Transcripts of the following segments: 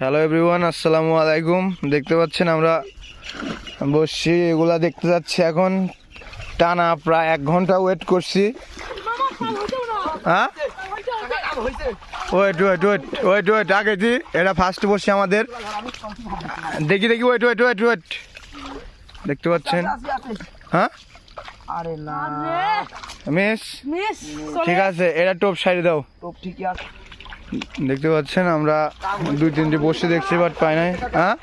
Hello everyone আসসালামু আলাইকুম দেখতে পাচ্ছেন আমরা বসছি এগুলা দেখতে যাচ্ছি এখন। টানা প্রায় এক ঘণ্টা ওয়েট করছি। হ্যাঁ? Wait wait wait wait wait আগে দি এটা ফার্স্ট বসছি আমাদের। দেখি দেখি ওয়েট ওয়েট ওয়েট ওয়েট দেখতে পাচ্ছেন? হ্যাঁ? মিস মিস ঠিক আছে এটা টোপ সাইডে দাও। টোপ ঠিকই আছে। দেখতে পাচ্ছেন, আমরা দুই তিনটি বসে দেখছি বাট পাই নাই। হ্যাঁ?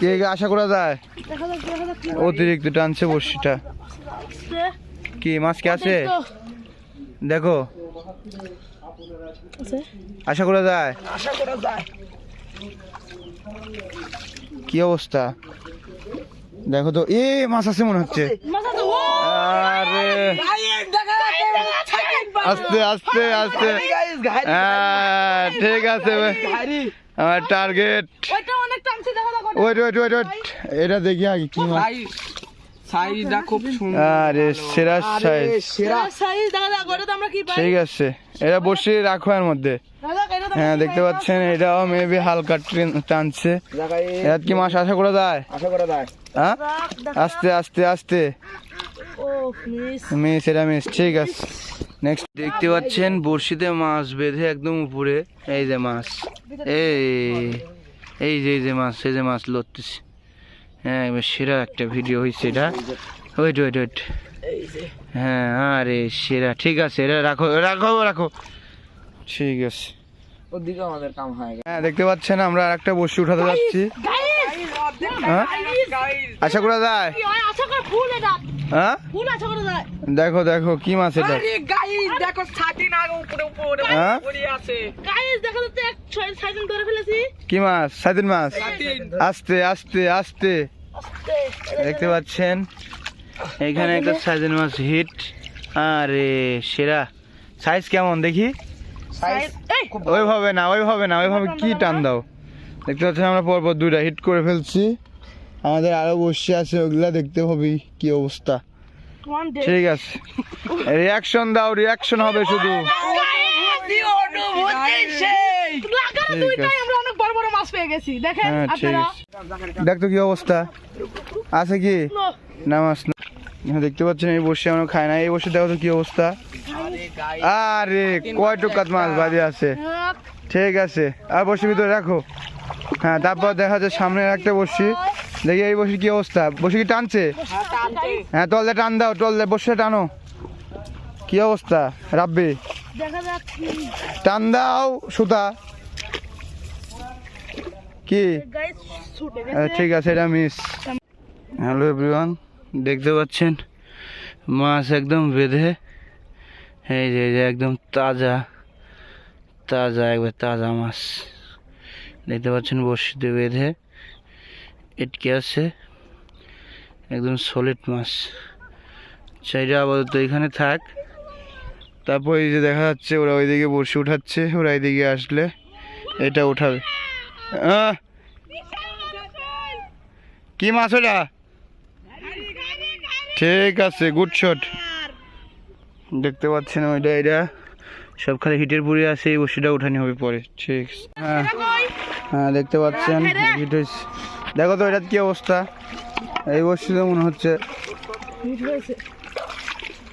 কে আশা করা যায়? অতিরিক্ত টানছে বসিটা কি, মাছ কি আছে? দেখো। আশা করা যায়? কি অবস্থা? দেখো তো, এ, মাছ আছে মনে হচ্ছে। আস্তে আস্তে আস্তে। হ্যাঁ ঠিক আছে আমার target wait wait wait wait এটা দেখি আগে কি মাছ সাইজটা খুব সুন্দর। আরে সেরা সাইজ সেরা সাইজ দেখা যাক তো আমরা কি পাই? ঠিক আছে। এটা বসে রাখো এর মধ্যে। তো হ্যাঁ দেখতে পাচ্ছেন এটাও মেবি হালকা ট্রেন- টানছে। এর কি মাছ আশা করা যায়? আশা করা যায়। হ্যাঁ? আস্তে আস্তে আস্তে। ও মিস মিস এটা মিস ঠিক আছে। নেক্সট দেখতে পাচ্ছেন বড়শিতে মাছ বেঁধে একদম উপরে। এই যে মাছ। এই এই যে এই যে মাছ এই যে মাছ লড়তেছে। হ্যাঁ এবার সেরা একটা ভিডিও হয়েছে এটা। ওয়েট ওয়েট ওয়েট হ্যাঁ আরে সেরা। ঠিক আছে এটা রাখো রাখো রাখো। ঠিক আছে। ওদিকে আমাদের কাম হয়ে গেছে। হ্যাঁ দেখতে পাচ্ছেন আমরা আর একটা বসি উঠাতে যাচ্ছি। হ্যাঁ? আশা করা যায়। আশা কর ফুল এটা। হ্যাঁ? দেখো দেখো কি মাছ এটা? আরে গাইস দেখো ছাতি না উপরে উপরে হ্যাঁ? পড়ে আছে। গাইস দেখা যাচ্ছে এক ছয় সাইকেল ধরে ফেলেছি। কি মাছ? সাইদিন মাছ? আস্তে আস্তে আস্তে। দেখতে পাচ্ছেন? এখানে একটা সাইজের মাছ হিট আরে সেরা। সাইজ কেমন দেখি? ওইভাবে না ওইভাবে না ওইভাবে কি টান দাও দেখতে পাচ্ছেন আমরা পরপর দুইটা হিট করে ফেলছি। আমাদের আরও বসে আছে ওগুলা দেখতে হবে কি অবস্থা। ঠিক আছে। রিয়াকশন দাও রিয়াকশন হবে শুধু। লাগানো ঠিক আছে। আমরা অনেক বড় বড় মাছ পেয়ে গেছি। দেখেন হ্যাঁ ঠিক। আছে দেখ তো কি অবস্থা। আছে কি? নো, মাছ হ্যাঁ, দেখতে পাচ্ছেন এই বসে আমরা খাই না। এই বসে দেখো তো কি অবস্থা। আরে কয় টুকাত মাছ বাজে আছে। ঠিক আছে। আর বসি ভিতরে রাখো। হ্যাঁ তারপর দেখা যায় সামনে একটা বসি দেখি এই বসি কি অবস্থা? বসি কি টানছে? হ্যাঁ তললে টান দাও তললে বসে টানো। কি অবস্থা রাব্বি? টান দাও সুতা। কি? ঠিক আছে এটা মিস হ্যালো এভরিওয়ান দেখতে পাচ্ছেন? মাছ একদম বেঁধে এই যে এই যে একদম তাজা তাজা একবার তাজা মাছ। দেখতে পাচ্ছেন বড়শিতে বেঁধে। এটকে আছে। একদম সলিড মাছ। চাইটা আপাতত এখানে থাক। তারপর এই যে দেখা যাচ্ছে ওরা ওইদিকে বড়শি উঠাচ্ছে ওরা এইদিকে আসলে এটা উঠাবে। কি মাছ ওটা? ঠিক আছে গুড শট দেখতে পাচ্ছেন ওইটা এটা সব খালি হিটের পুরি আছে এই বসিটা উঠানি হবে পরে। ঠিক। হ্যাঁ। হ্যাঁ দেখতে পাচ্ছেন হিট হয়েছে দেখো তো এটার কি অবস্থা? এই বসিটা মনে হচ্ছে।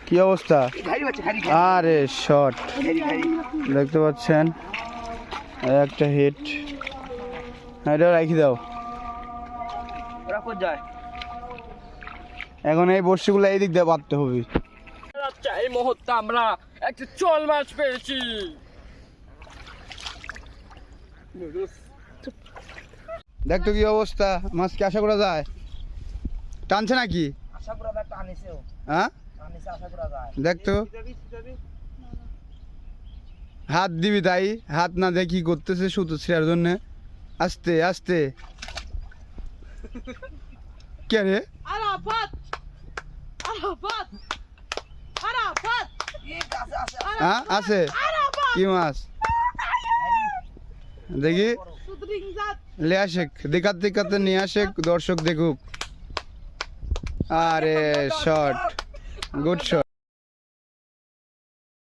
কি অবস্থা? আরে ঘাড়ি দেখতে পাচ্ছেন? একটা হিট এটা রাখি দাও। ওরা কোথায় যায়। এখন এই বর্ষিগুলো এই দিক দিয়ে বাঁধতে হবে। আচ্ছা এই মুহূর্তে আমরা একটা চল মাছ পেয়েছি। দেখ তো কি অবস্থা মাছ কি আশা করা যায়? টানছে নাকি? হ্যাঁ? টানিছে আশা করা যায়। দেখ তো। হাত দিবি তাই হাত না দেখি করতেছে সুতো ছিঁড়ার জন্য? আস্তে আস্তে। কে রে? আরাফাত হ্যাঁ আছে। কি মাছ? দেখি। লে আসেক দেখাতে দেখাতে নিয়ে আসেক দর্শক দেখুক। আরে শট গুড শট